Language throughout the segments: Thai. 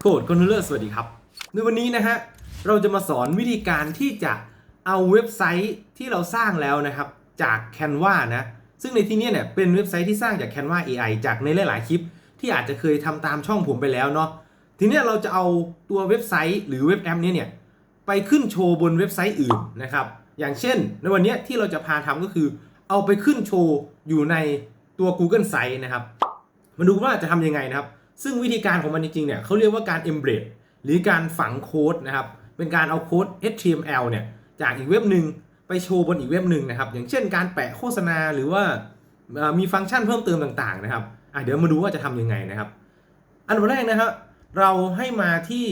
โคดคอนเทนเลอร์สวัสดีครับ ในวันนี้นะฮะเราจะมาสอนวิธีการที่จะเอาเว็บไซต์ที่เราสร้างแล้วนะครับจาก Canva นะซึ่งในที่นี้เนี่ยเป็นเว็บไซต์ที่สร้างจาก Canva AI จากในหลาย ๆ คลิป ที่อาจจะเคยทำตามช่องผมไปแล้วเนาะทีนี้เราจะเอาตัวเว็บไซต์หรือเว็บแอปเนี้ยเนี่ยไปขึ้นโชว์บนเว็บไซต์อื่นนะครับอย่างเช่น ในวันนี้ที่เราจะพาทำก็คือ เอาไปขึ้นโชว์อยู่ในตัว Google Site นะครับมาดูว่าจะทำยังไงนะครับ ซึ่งวิธีการของมันจริงๆเนี่ยเขาเรียกว่าการ embed หรือการฝังโค้ดนะครับ เป็นการเอาโค้ด HTML เนี่ยจากอีกเว็บหนึ่งไปโชว์บนอีกเว็บหนึ่งนะครับ อย่างเช่นการแปะโฆษณาหรือว่ามีฟังก์ชันเพิ่มเติมต่างๆนะครับอะเดี๋ยวมาดูว่าจะทำยังไงนะครับ อันดับแรกนะครับ เราให้มาที่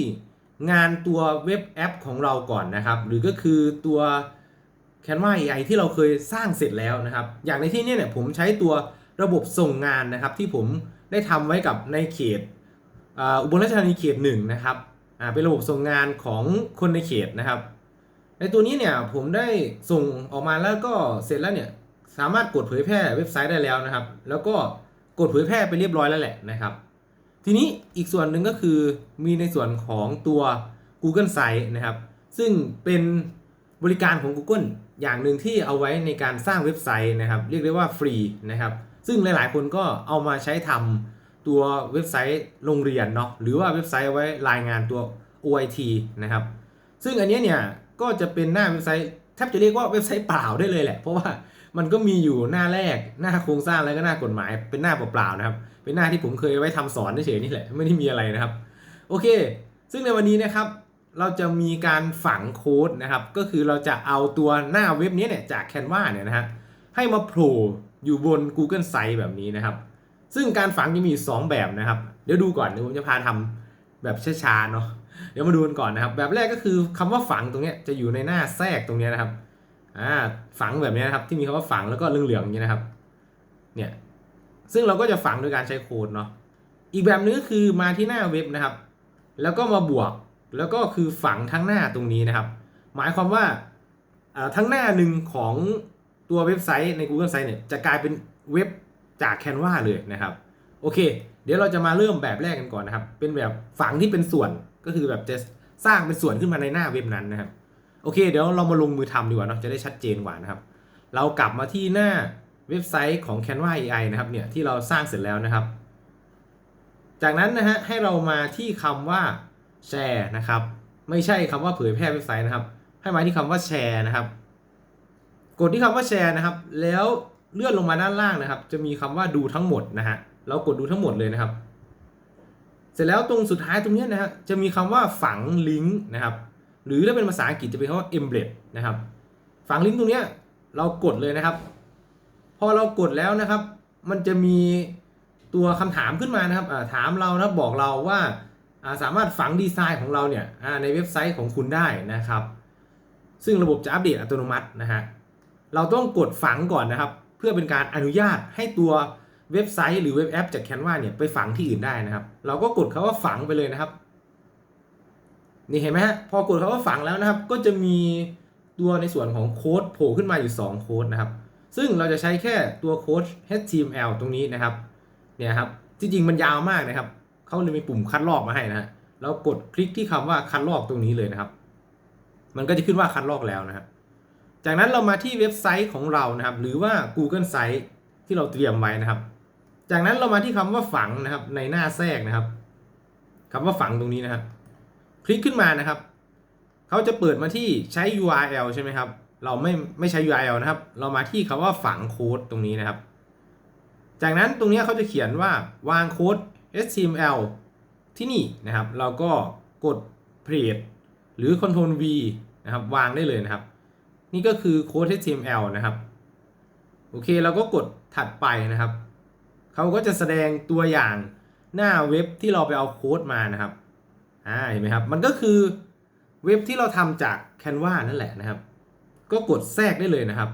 งานตัวเว็บแอปของเราก่อนนะครับ หรือก็คือตัว Canva AI ที่เราเคยสร้างเสร็จแล้วนะครับ อย่างในที่นี้เนี่ยผมใช้ตัวระบบส่งงานนะครับที่ผม ได้ทำไว้กับในเขตอุบลราชธานีเขตหนึ่งนะครับเป็นระบบส่งงานของคนในเขตนะครับ ในตัวนี้เนี่ยผมได้ส่งออกมาแล้วก็เสร็จแล้วเนี่ยสามารถกดเผยแพร่เว็บไซต์ได้แล้วนะครับ แล้วก็กดเผยแพร่ไปเรียบร้อยแล้วแหละนะครับ ทีนี้อีกส่วนหนึ่งก็คือมีในส่วนของตัว Google Site นะครับ ซึ่งเป็นบริการของ Google อย่างหนึ่งที่เอาไว้ในการสร้างเว็บไซต์นะครับ เรียกได้ว่าฟรีนะครับ ซึ่งหลายๆ คนก็เอามาใช้ทำตัวเว็บไซต์โรงเรียนเนาะหรือว่าเว็บไซต์ไว้รายงานตัว OIT นะครับ ซึ่งอันนี้เนี่ยก็จะเป็นหน้าเว็บไซต์แทบจะเรียกว่าเว็บไซต์เปล่าได้เลยแหละ เพราะว่ามันก็มีอยู่หน้าแรกหน้าโครงสร้างแล้วก็หน้ากฎหมายเป็นหน้าเปล่าๆนะครับ เป็นหน้าที่ผมเคยไว้ทำสอนเฉยๆนี่แหละไม่ได้มีอะไรนะครับ โอเค ซึ่งในวันนี้นะครับเราจะมีการฝังโค้ดนะครับ ก็คือเราจะเอาตัวหน้าเว็บนี้เนี่ยจาก Canva เนี่ยนะฮะให้มาโผล่ อยู่บน Google Site แบบนี้นะครับ ซึ่งการฝังจะมีอยู่สองแบบนะครับ เดี๋ยวดูก่อนเดี๋ยวผมจะพาทำแบบช้าๆเนาะเดี๋ยวมาดูกันก่อนนะครับ แบบแรกก็คือคำว่าฝังตรงนี้จะอยู่ในหน้าแทรกตรงนี้นะครับอ่าฝังแบบนี้นะครับ ที่มีคำว่าฝังแล้วก็เหลืองๆอย่างนี้นะครับ เนี่ยซึ่งเราก็จะฝังโดยการใช้โค้ดเนาะอีกแบบนึงก็คือมาที่หน้าเว็บนะครับ แล้วก็มาบวกแล้วก็คือฝังทั้งหน้าตรงนี้นะครับ หมายความว่าทั้งหน้าหนึ่งของ ตัวเว็บไซต์ใน Google Site เนี่ยจะกลายเป็นเว็บจาก Canva เลยนะครับ โอเค เดี๋ยวเราจะมาเริ่มแบบแรกกันก่อนนะครับ เป็นแบบฝังที่เป็นส่วนก็คือแบบจะสร้างเป็นส่วนขึ้นมาในหน้าเว็บนั้นนะครับ โอเค เดี๋ยวเรามาลงมือทำดีกว่าเนาะจะได้ชัดเจนกว่านะครับ เรากลับมาที่หน้าเว็บไซต์ของ Canva AI นะครับเนี่ยที่เราสร้างเสร็จแล้วนะครับ จากนั้นนะฮะให้เรามาที่คำว่าแชร์นะครับ ไม่ใช่คำว่าเผยแพร่เว็บไซต์นะครับ ให้มาที่คำว่าแชร์นะครับ กดที่คำว่าแชร์นะครับ แล้วเลื่อนลงมาด้านล่างนะครับ จะมีคำว่าดูทั้งหมดนะฮะเรากดดูทั้งหมดเลยนะครับ เสร็จแล้วตรงสุดท้ายตรงเนี้ยนะฮะจะมีคำว่าฝังลิงก์นะครับ หรือถ้าเป็นภาษาอังกฤษจะเป็นคำว่า embed นะครับ ฝังลิงก์ตรงเนี้ยเรากดเลยนะครับ พอเรากดแล้วนะครับ มันจะมีตัวคำถามขึ้นมานะครับถามเรานะบอกเราว่าสามารถฝังดีไซน์ของเราเนี่ยในเว็บไซต์ของคุณได้นะครับ ซึ่งระบบจะอัปเดตอัตโนมัตินะฮะ เราต้องกดฝังก่อนนะครับ เพื่อเป็นการอนุญาตให้ตัวเว็บไซต์หรือเว็บแอปจาก Canva เนี่ยไปฝังที่อื่นได้นะครับ เราก็กดคาว่าฝังไปเลยนะครับ นี่เห็นไหมฮะพอกดคาว่าฝังแล้วนะครับ ก็จะมีตัวในส่วนของโค้ดโผล่ขึ้นมาอยู่ 2 โค้ดนะครับ ซึ่งเราจะใช้แค่ตัวโค้ด HTML ตรงนี้นะครับเนี่ยครับจริงๆมันยาวมากนะครับเขาเลยมีปุ่มคัดลอกมาให้นะฮะเรากดคลิกที่คำว่าคัดลอกตรงนี้เลยนะครับ มันก็จะขึ้นว่าคัดลอกแล้วนะครับ จากนั้นเรามาที่เว็บไซต์ของเรานะครับ หรือว่า Google Site ที่เราเตรียมไว้นะครับ จากนั้นเรามาที่คำว่าฝังนะครับ ในหน้าแทรกนะครับคำว่าฝังตรงนี้นะครับ คลิกขึ้นมานะครับเขาจะเปิดมาที่ใช้ URL ใช่ไหมครับ เราไม่ไม่ใช้ URL นะครับ เรามาที่คำว่าฝังโค้ดตรงนี้นะครับ จากนั้นตรงนี้เขาจะเขียนว่าวางโค้ด HTML ที่นี่นะครับ เราก็กด Paste หรือ Ctrl V นะครับ วางได้เลยนะครับ นี่ก็คือโค้ด HTML นะครับ โอเคเราก็กดถัดไปนะครับ เขาก็จะแสดงตัวอย่างหน้าเว็บที่เราไปเอาโค้ดมานะครับ อ่า เห็นไหมครับ มันก็คือเว็บที่เราทำจาก Canva นั่นแหละนะครับ ก็กดแทรกได้เลยนะครับ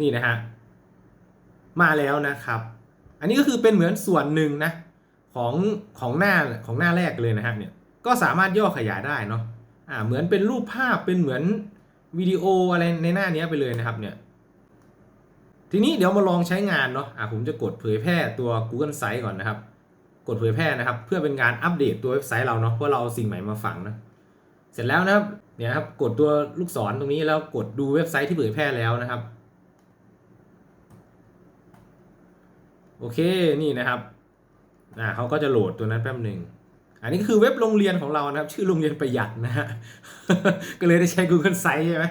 นี่นะฮะ มาแล้วนะครับ อันนี้ก็คือเป็นเหมือนส่วนหนึ่งนะของของหน้าของหน้าแรกเลยนะฮะเนี่ย ก็สามารถย่อขยายได้เนาะ อ่า เหมือนเป็นรูปภาพเป็นเหมือน วิดีโออะไรในหน้านี้ไปเลยนะครับเนี่ย ทีนี้เดี๋ยวมาลองใช้งานเนาะอ่าผมจะกดเผยแพร่ตัว Google Site ก่อนนะครับ กดเผยแพร่นะครับ เพื่อเป็นการอัปเดตตัวเว็บไซต์เราเนาะเพราะเราเอาสิ่งใหม่มาฝังนะเสร็จแล้วนะครับเนี่ยครับกดตัวลูกศรตรงนี้แล้วกดดูเว็บไซต์ที่เผยแพร่แล้วนะครับ โอเคนี่นะครับอ่าเขาก็จะโหลดตัวนั้นแป๊บหนึ่ง อันนี้คือเว็บโรงเรียนของเรานะครับ ชื่อโรงเรียนประหยัดนะฮะ ก็เลยได้ใช้ Google Site ใช่ไหม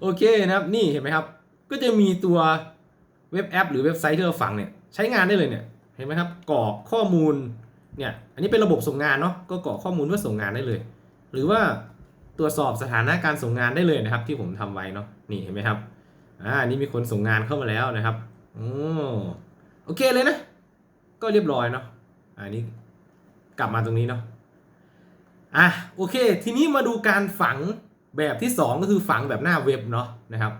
โอเคนะครับ นี่เห็นไหมครับ ก็จะมีตัวเว็บแอป หรือเว็บไซต์ที่เราฝังเนี่ยใช้งานได้เลยเนี่ย เห็นไหมครับกรอกข้อมูลเนี่ย อันนี้เป็นระบบส่งงานเนาะ ก็กรอกข้อมูลเพื่อส่งงานได้เลย หรือว่าตรวจสอบสถานะการส่งงานได้เลยนะครับ ที่ผมทำไว้เนาะ นี่เห็นไหมครับ อ่า นี่มีคนส่งงานเข้ามาแล้วนะครับ โอ้ โอเคเลยนะ ก็เรียบร้อยเนาะ อันนี้ กลับมาตรงนี้เนาะอะโอเค ทีนี้มาดูการฝังแบบที่ 2 ก็คือฝังแบบหน้าเว็บเนาะนะครับ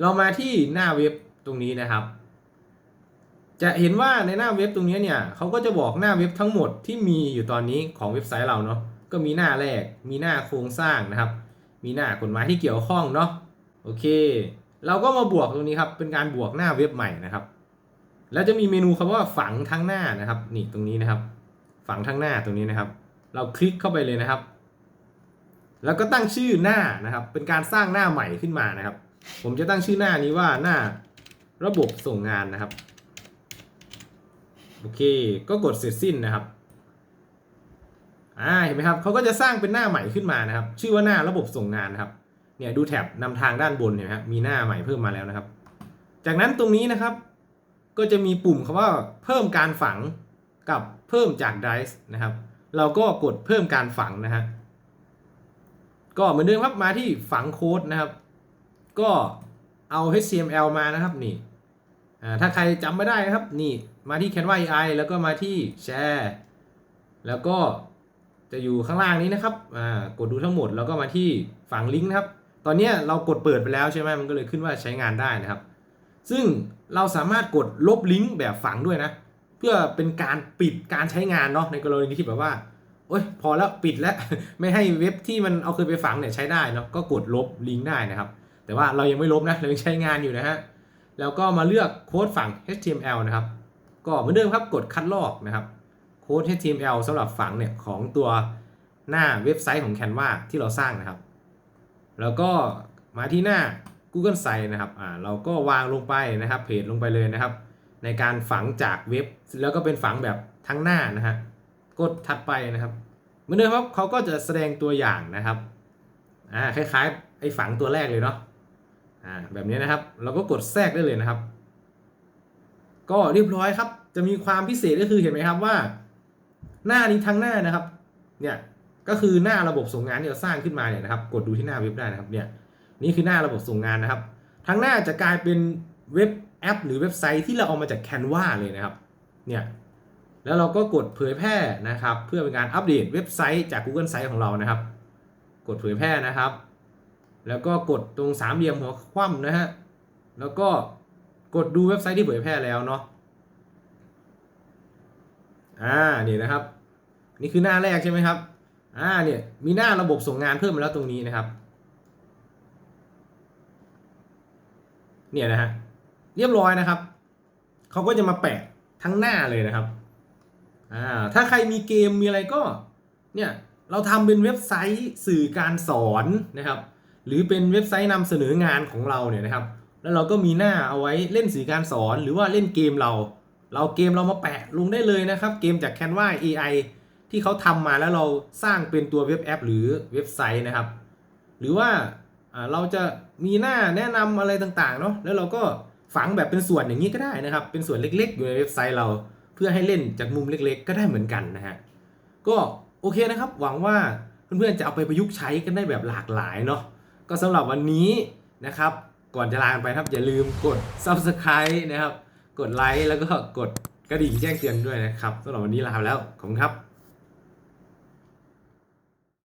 เรามาที่หน้าเว็บตรงนี้นะครับ จะเห็นว่าในหน้าเว็บตรงนี้เนี่ยเขาก็จะบอกหน้าเว็บทั้งหมดที่มีอยู่ตอนนี้ของเว็บไซต์เราเนาะก็มีหน้าแรก มีหน้าโครงสร้างนะครับ มีหน้ากฎหมายที่เกี่ยวข้องเนาะโอเค เราก็มาบวกตรงนี้ครับเป็นการบวกหน้าเว็บใหม่นะครับ แล้วจะมีเมนูคำว่าฝังทั้งหน้านะครับนี่ตรงนี้นะครับ ฝั่งทั้งหน้าตรงนี้นะครับ เราคลิกเข้าไปเลยนะครับ แล้วก็ตั้งชื่อหน้านะครับ เป็นการสร้างหน้าใหม่ขึ้นมานะครับ ผมจะตั้งชื่อหน้านี้ว่าหน้าระบบส่งงานนะครับโอเค ก็กดเสร็จสิ้นนะครับอ่าเห็นไหมครับเขาก็จะสร้างเป็นหน้าใหม่ขึ้นมานะครับ ชื่อว่าหน้าระบบส่งงานนะครับ เนี่ยดูแท็บนำทางด้านบนเห็นไหมครับมีหน้าใหม่เพิ่มมาแล้วนะครับ จากนั้นตรงนี้นะครับ ก็จะมีปุ่มคำว่าเพิ่มการฝัง กับเพิ่มจาก Dice นะครับ เราก็กดเพิ่มการฝังนะฮะก็เหมือนเดิมครับมาที่ฝังโค้ดนะครับ ก็เอา HTML มานะครับนี่ถ้าใครจำไม่ได้นะครับนี่มาที่ Canva AI แล้วก็มาที่แชร์แล้วก็จะอยู่ข้างล่างนี้นะครับอ่ากดดูทั้งหมดแล้วก็มาที่ฝังลิงก์นะครับ ตอนนี้เรากดเปิดไปแล้วใช่ไหมมันก็เลยขึ้นว่าใช้งานได้นะครับ ซึ่งเราสามารถกดลบลิงก์แบบฝังด้วยนะ พื่อเป็นการปิดการใช้งานเนาะในกรณีที่แบบว่าโอ๊ยพอแล้วปิดแล้วไม่ให้เว็บที่มันเอาเคยไปฝังเนี่ยใช้ได้เนาะก็กดลบลิงก์ได้นะครับ แต่ว่าเรายังไม่ลบนะเรายังใช้งานอยู่นะฮะแล้วก็มาเลือกโค้ดฝั่ง HTML นะครับ ก็เหมือนเดิมครับกดคัดลอกนะครับโค้ด HTML สำหรับฝังเนี่ยของตัวหน้าเว็บไซต์ของ Canva ที่เราสร้างนะครับ แล้วก็มาที่หน้า Google Site นะครับอ่าเราก็วางลงไปนะครับเพจลงไปเลยนะครับ ในการฝังจากเว็บ แล้วก็เป็นฝังแบบทั้งหน้านะฮะกดถัดไปนะครับเหมือนเดิมครับเขาก็จะแสดงตัวอย่างนะครับอ่าคล้ายๆไอ้ฝังตัวแรกเลยเนาะอ่าแบบนี้นะครับ เราก็กดแทรกได้เลยนะครับ ก็เรียบร้อยครับ จะมีความพิเศษก็คือเห็นไหมครับว่า หน้านี้ทั้งหน้านะครับเนี่ยก็คือหน้าระบบส่งงานที่เราสร้างขึ้นมาเนี่ยนะครับ กดดูที่หน้าเว็บได้นะครับเนี่ยนี่คือหน้าระบบส่งงานนะครับ ทั้งหน้าจะกลายเป็นเว็บ แอป หรือเว็บไซต์ที่เราเอามาจาก Canva เลยนะครับเนี่ยแล้วเราก็กดเผยแพร่นะครับ เพื่อเป็นการอัปเดตเว็บไซต์จาก Google Site ของเรานะครับ กดเผยแพร่นะครับ แล้วก็กดตรงสามเหลี่ยมหัวคว่ำนะฮะแล้วก็กดดูเว็บไซต์ที่เผยแพร่แล้วเนาะอ่านี่นะครับ นี่คือหน้าแรกใช่ไหมครับอ่าเนี่ยมีหน้าระบบส่งงานเพิ่มมาแล้วตรงนี้นะครับ เนี่ยนะฮะ เรียบร้อยนะครับ เขาก็จะมาแปะทั้งหน้าเลยนะครับอ่าถ้าใครมีเกมมีอะไรก็เนี่ยเราทำเป็นเว็บไซต์สื่อการสอนนะครับ หรือเป็นเว็บไซต์นำเสนองานของเราเนี่ยนะครับ แล้วเราก็มีหน้าเอาไว้เล่นสื่อการสอนหรือว่าเล่นเกมเรา เราเกมเรามาแปะลงได้เลยนะครับ เกมจาก Canva AI ที่เขาทำมาแล้วเราสร้างเป็นตัวเว็บแอป หรือเว็บไซต์นะครับ หรือว่าอ่าเราจะมีหน้าแนะนำอะไรต่างๆเนาะแล้วเราก็ ฝังแบบเป็นส่วนอย่างนี้ก็ได้นะครับ เป็นส่วนเล็กๆ อยู่ในเว็บไซต์เราเพื่อให้เล่นจากมุมเล็กๆ ก็ได้เหมือนกันนะฮะก็โอเคนะครับ หวังว่าเพื่อนๆจะเอาไปประยุกต์ใช้กันได้แบบหลากหลายเนาะก็สำหรับวันนี้นะครับ ก่อนจะลากันไปครับอย่าลืมกด subscribe นะครับ กดไลค์แล้วก็กดกระดิ่งแจ้งเตือนด้วยนะครับสำหรับวันนี้ลาไปแล้วขอบคุณครับ